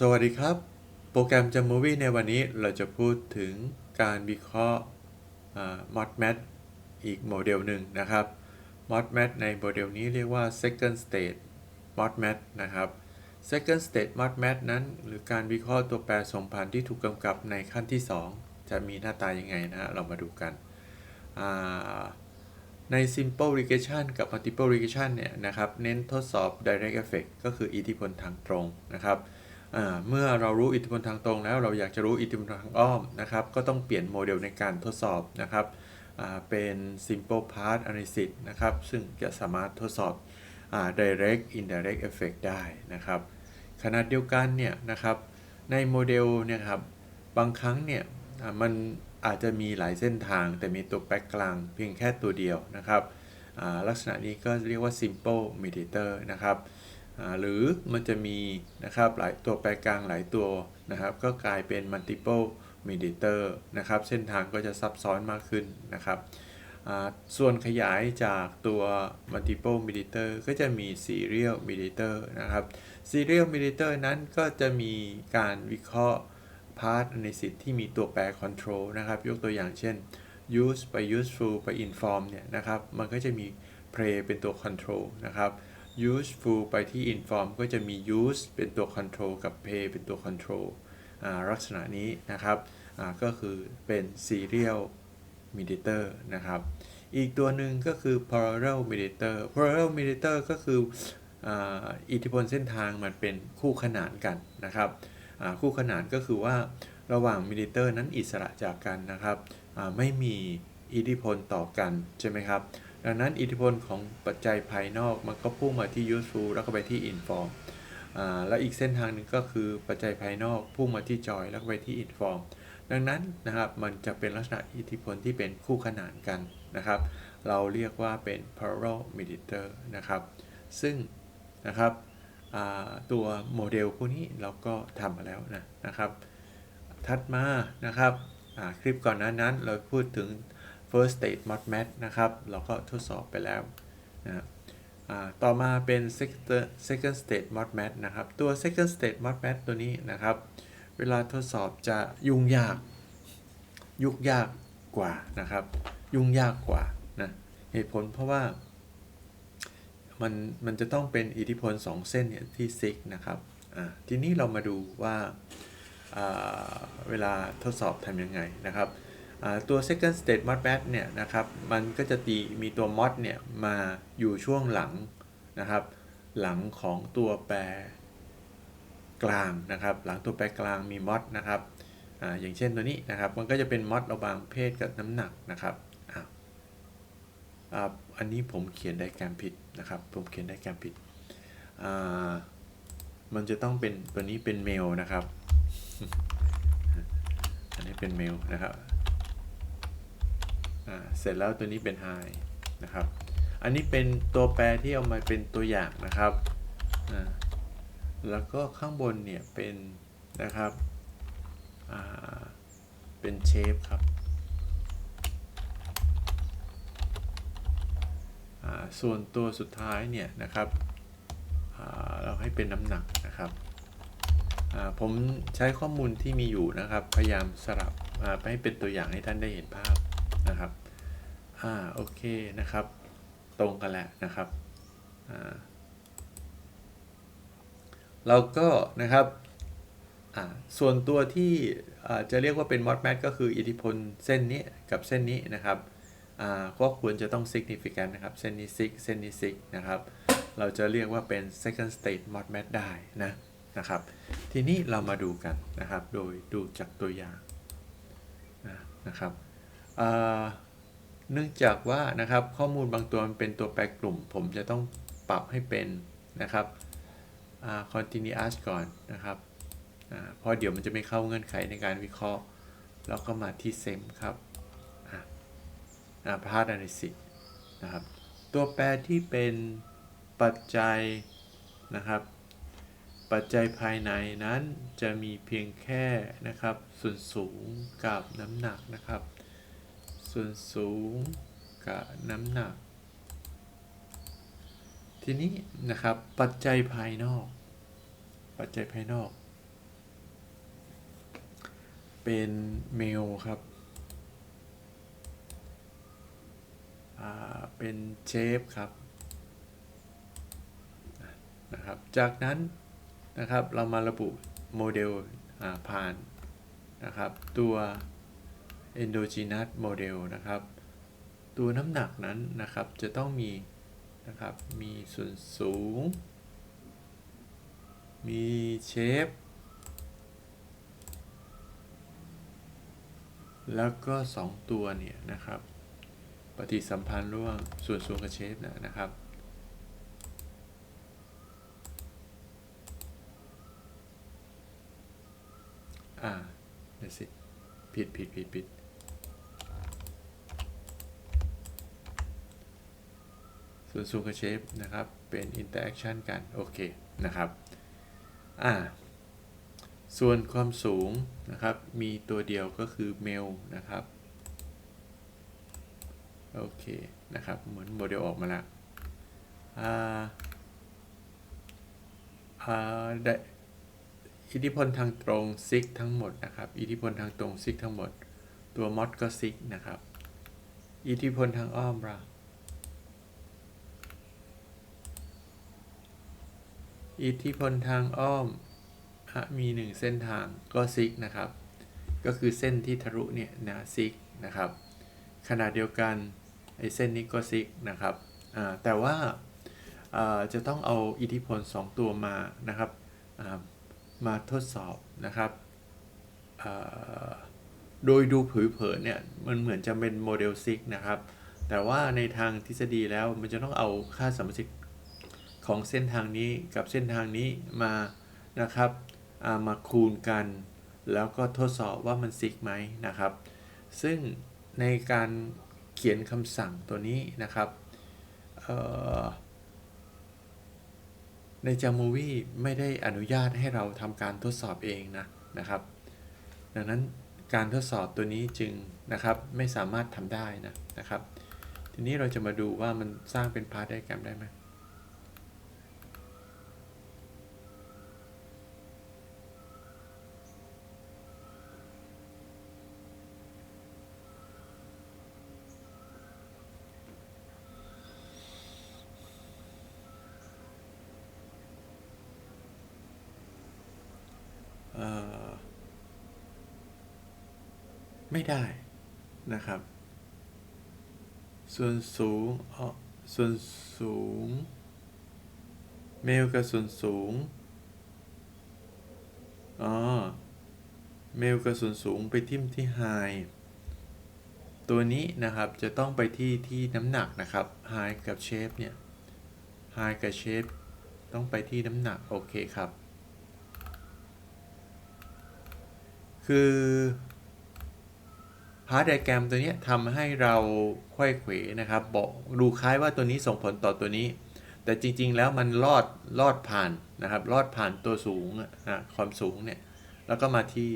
สวัสดีครับ โปรแกรมจำมูวี่ในวันนี้เราจะพูดถึงการวิเคราะห์มอดแมทอีกโมเดลหนึ่งนะครับมอดแมทในโมเดลนี้เรียกว่า second state modmat นะครับ second state modmat นั้น หรือการวิเคราะห์ตัวแปรสมพันธ์ที่ถูกกำกับในขั้นที่ 2 จะมีหน้าตายังไงนะฮะเรามาดูกัน ใน simple regression กับ multiple regression เนี่ยนะครับ เน้นทดสอบ direct effect ก็คืออิทธิพลทางตรงนะครับ เมื่อเรารู้อิทธิพลทางตรงแล้วเราอยากจะรู้อิทธิพลทางอ้อมนะครับก็ต้องเปลี่ยนโมเดลในการทดสอบนะครับเป็น simple path analysis นะครับซึ่งจะสามารถทดสอบอ direct indirect effect ได้นะครับขณะเดียวกันเนี่ยนะครับในโมเดลเนี่ยครับบางครั้งเนี่ยมันอาจจะมีหลายเส้นทาง แต่มีตัวแปรกลางเพียงแค่ตัวเดียวนะครับลักษณะนี้ก็เรียกว่า simple mediator นะครับ หรือมันจะมีนะครับหลายตัวแปรกลางหลายตัวนะครับ ก็กลายเป็น multiple mediator นะครับ เส้นทางก็จะซับซ้อนมากขึ้นนะครับ ส่วนขยายจากตัว multiple mediator ก็จะมี serial mediator นะครับ serial mediator นั้นก็จะมีการวิเคราะห์ part analysis ที่มีตัวแปร control นะครับ ยกตัวอย่างเช่น use ไป useful ไป inform เนี่ยนะครับ มันก็จะมี play เป็นตัว control นะครับ useful ไปที่ inform ก็จะมี use เป็นตัว control กับ pay เป็นตัว control ลักษณะนี้นะครับก็คือเป็น serial mediator นะครับ อีกตัวหนึ่งก็คือ parallel mediator parallel mediator ก็คืออิทธิพลเส้นทางมันเป็นคู่ขนานกันนะครับคู่ขนานก็คือว่าระหว่าง mediator นั้นอิสระจากกันนะครับไม่มีอิทธิพลต่อกันใช่ไหมครับ ดังนั้นอิทธิพลของปัจจัยภายนอกมันก็พุ่งมาที่ useful แล้วก็ไปที่ inform แล้วอีกเส้นทางหนึ่งก็คือปัจจัยภายนอกพุ่งมาที่ joy แล้วก็ไปที่ inform ดังนั้นนะครับมันจะเป็นลักษณะอิทธิพลที่เป็นคู่ขนานกันนะครับ เราเรียกว่าเป็น parallel mediator นะครับ ซึ่งนะครับตัวโมเดลพวกนี้เราก็ทำมาแล้วนะนะครับ ถัดมานะครับคลิปก่อนหน้านั้นเราพูดถึง first state modmat นะครับ เราก็ทดสอบไปแล้วนะต่อมาเป็น second second state modmat นะครับ ตัว second state modmat ตัวนี้นะครับ เวลาทดสอบจะยุ่งยาก ยุ่งยากกว่านะครับ ยุ่งยากกว่านะเหตุผลเพราะว่ามันมันจะต้องเป็นอิทธิพล 2 เส้นเนี่ยที่ซิกนะครับทีนี้เรามาดูว่าเวลาทดสอบทำยังไงนะครับ ตัว second state modmat เนี่ยนะครับมันก็จะตีมีตัว mod เนี่ยมาอยู่ช่วงหลังนะครับ หลังของตัวแปรกลางนะครับ หลังตัวแปรกลางมีมอดนะครับออย่างเช่นตัวนี้นะครับ มันก็จะเป็นมอดระหว่างเพศกับน้ำหนักนะครับอ่าอันนี้ผมเขียนไดแกรมผิดนะครับ ผมเขียนไดแกรมผิด มันจะต้องเป็นตัวนี้เป็นเมลนะครับ อันนี้เป็นเมลนะครับ เสร็จแล้วตัวนี้เป็น high นะครับ อันนี้เป็นตัวแปรที่เอามาเป็นตัวอย่างนะครับ แล้วก็ข้างบนเนี่ยเป็นนะครับ เป็นเชฟครับ ส่วนตัวสุดท้ายเนี่ยนะครับ เราให้เป็นน้ำหนักนะครับ ผมใช้ข้อมูลที่มีอยู่นะครับ พยายามสลับไปให้เป็นตัวอย่างให้ท่านได้เห็นภาพ นะครับอ่าโอเคนะครับ ตรงกันแหล้วนะครับอ่าเราก็นะครับอ่าส่วนตัวที่อ่าจะเรียกว่าเป็น modmat ก็คืออิทธิพลเส้นนี้กับเส้นนี้นะครับอ่าก็ควรจะต้อง significant นะครับเส้นนี้ sig เส้นนี้ sig นะครับเราจะเรียกว่าเป็น second state modmat ได้นะนะครับ ทีนี้เรามาดูกันนะครับ โดยดูจากตัวอย่างนะนะครับ เนื่องจากว่านะครับข้อมูลบางตัวมันเป็นตัวแปรกลุ่ม ผมจะต้องปรับให้เป็นนะครับอ่า continuous ก่อนนะครับเพราะเดี๋ยวมันจะไม่เข้าเงื่อนไขในการวิเคราะห์ แล้วก็มาที่ sem ครับอ่าอ่า path analysis นะครับตัวแปรที่เป็นปัจจัยนะครับ ปัจจัยภายในนั้นจะมีเพียงแค่นะครับส่วนสูงกับน้ำหนักนะครับ ส่วนสูงกับน้ำหนัก ทีนี้นะครับปัจจัยภายนอก ปัจจัยภายนอก เป็นเมลครับเป็นเชฟครับนะครับ จากนั้นนะครับเรามาระบุโมเดลผ่านนะครับตัว endogenous model นะครับ ตัวน้ำหนักนั้นนะครับจะต้องมีนะครับมีส่วนสูง มีเชฟ แล้วก็ 2 ตัวเนี่ยนะครับ ปฏิสัมพันธ์ระหว่างส่วนสูงกับเชฟนะนะครับอ่าเดี๋ยวสิ ผิดผิดผิดผิด ส่วนสูงกับเชฟนะครับเป็นอินเตอร์แอคชั่นกัน โอเคนะครับอ่าส่วนความสูงนะครับมีตัวเดียวก็คือเมลนะครับโอเคนะครับเหมือนโมเดลออกมาล้วอ่าอ่าได้อิทธิพลทางตรงซิกทั้งหมดนะครับ อิทธิพลทางตรงซิกทั้งหมด ตัวมอดก็ซิกนะครับ อิทธิพลทางอ้อมเรา อิทธิพลทางอ้อมมีหนึ่งเส้นทางก็ซิกนะครับ ก็คือเส้นที่ทะลุเนี่ยนะซิกนะครับ ขนาดเดียวกันไอ้เส้นนี้ก็ซิกนะครับแต่ว่าจะต้องเอาอิทธิพล 2 ตัวมานะครับมาทดสอบนะครับโดยดูผิวเผินเนี่ยมันเหมือนจะเป็นโมเดลซิกนะครับ แต่ว่าในทางทฤษฎีแล้วมันจะต้องเอาค่าสมมติ ของเส้นทางนี้กับเส้นทางนี้มานะครับามาคูณกัน แล้วก็ทดสอบว่ามันซิกไหมนะครับ ซึ่งในการเขียนคำสั่งตัวนี้นะครับในจามูวี่ไม่ได้อนุญาตให้เราทำการทดสอบเองนะนะครับ ดังนั้นการทดสอบตัวนี้จึงนะครับไม่สามารถทำได้นะนะครับ ทีนี้เราจะมาดูว่ามันสร้างเป็นพาร์ทไดแกรมได้ไหม ไม่ได้นะครับ ส่วนสูงออส่วนสูง เมลกับส่วนสูงอ๋อเมลกับส่วนสูงไปทิ่มที่ไฮตัวนี้นะครับจะต้องไปที่ที่น้ำหนักนะครับไฮกับเชฟเนี่ยไฮกับเชฟต้องไปที่น้ำหนัก โอเคครับ คือ พาร์ทไดแกรมตัวนี้ทำให้เราค่อยเขวนะครับบอกดูคล้ายว่าตัวนี้ส่งผลต่อตัวนี้ แต่จริงๆแล้วมันลอดลอดผ่านนะครับลอดผ่านตัวสูงอะความสูงเนี่ยแล้วก็มาที่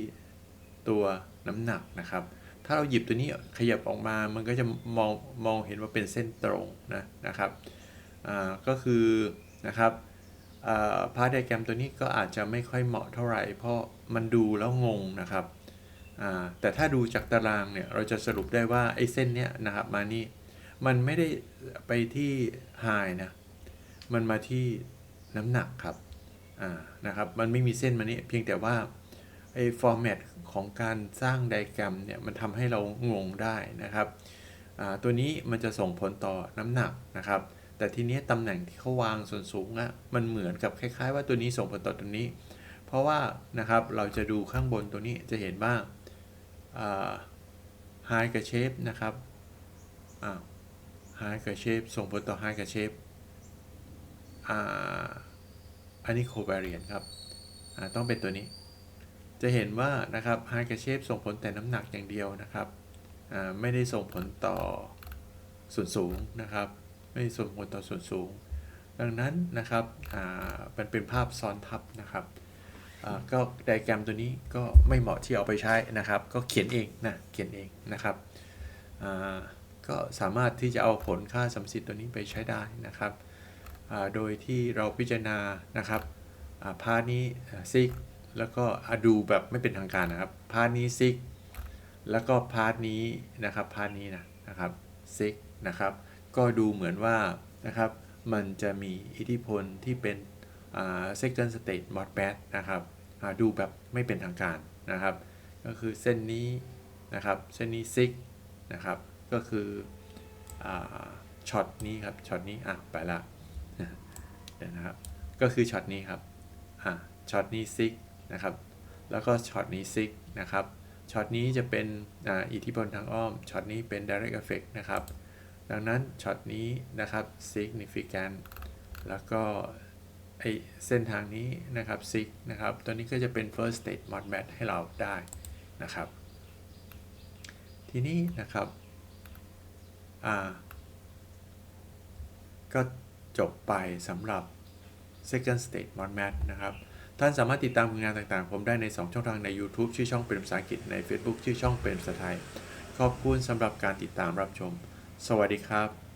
ตัวน้ำหนักนะครับ ถ้าเราหยิบตัวนี้ขยับออกมามันก็จะมองมองเห็นว่าเป็นเส้นตรงนะนะครับก็คือนะครับพาร์ทไดแกรมตัวนี้ก็อาจจะไม่ค่อยเหมาะเท่าไหร่ เพราะมันดูแล้วงงนะครับ แต่ถ้าดูจากตารางเนี่ยเราจะสรุปได้ว่าไอ้เส้นเนี้ยนะครับมานี่มันไม่ได้ไปที่ไฮนะมันมาที่น้ำหนักครับนะครับมันไม่มีเส้นมานี่เพียงแต่ว่าไอ้ฟอร์แมตของการสร้างไดแกรมเนี่ยมันทำให้เรางงได้นะครับตัวนี้มันจะส่งผลต่อน้ำหนักนะครับ แต่ทีนี้ตำแหน่งที่เขาวางส่วนสูงอะมันเหมือนกับคล้าย ๆ ว่าตัวนี้ส่งผลต่อตัวนี้ เพราะว่านะครับเราจะดูข้างบนตัวนี้จะเห็นว่า ไฮกับเชฟนะครับอ้าวไฮกับเชฟส่งผลต่อไฮกับเชฟอันนี้โคเวเรียนครับต้องเป็นตัวนี้ จะเห็นว่านะครับไฮกับเชฟส่งผลแต่น้ำหนักอย่างเดียวนะครับไม่ได้ส่งผลต่อส่วนสูงนะครับ ไม่ส่งผลต่อส่วนสูง ดังนั้นนะครับมันเป็นภาพซ้อนทับนะครับ ก็ไดแกรมตัวนี้ก็ไม่เหมาะที่เอาไปใช้นะครับ ก็เขียนเองนะเขียนเองนะครับก็สามารถที่จะเอาผลค่าสัมสิทธิ์ตัวนี้ไปใช้ได้นะครับ โดยที่เราพิจารณานะครับพาร์ทนี้ซิกแล้วก็ดูแบบไม่เป็นทางการนะครับพาร์ทนี้ซิกแล้วก็พาร์ทนี้นะครับพาร์ทนี้นะนะครับซิกนะครับ ก็ดูเหมือนว่านะครับมันจะมีอิทธิพลที่เป็น second state modband นะครับดูแบบไม่เป็นทางการนะครับ ก็คือเส้นนี้นะครับเส้นนี้ซิกนะครับก็คืออช็อตนี้ครับช็อตนี้อะไปละเดี๋ยวนะครับก็คือช็อตนี้ครับอะช็อตนี้ซิกนะครับแล้วก็ช็อตนี้ซิกนะครับช็อตนี้จะเป็นออิทธิพลทางอ้อมช็อตนี้เป็น direct effect นะครับดังนั้นช็อตนี้นะครับ significant แล้วก็ ไอเส้นทางนี้นะครับ sig นะครับ ตัวนี้ก็จะเป็น first state mod match ให้เราได้นะครับ ทีนี้นะครับอ่าก็จบไปสำหรับ second state mod match นะครับ ท่านสามารถติดตามผลงานต่างๆ ผมได้ใน 2 ช่องทางใน YouTube ชื่อช่องเป็นภาษาอังกฤษใน Facebook ชื่อช่องเป็นภาษาไทย ขอบคุณสำหรับการติดตามรับชม สวัสดีครับ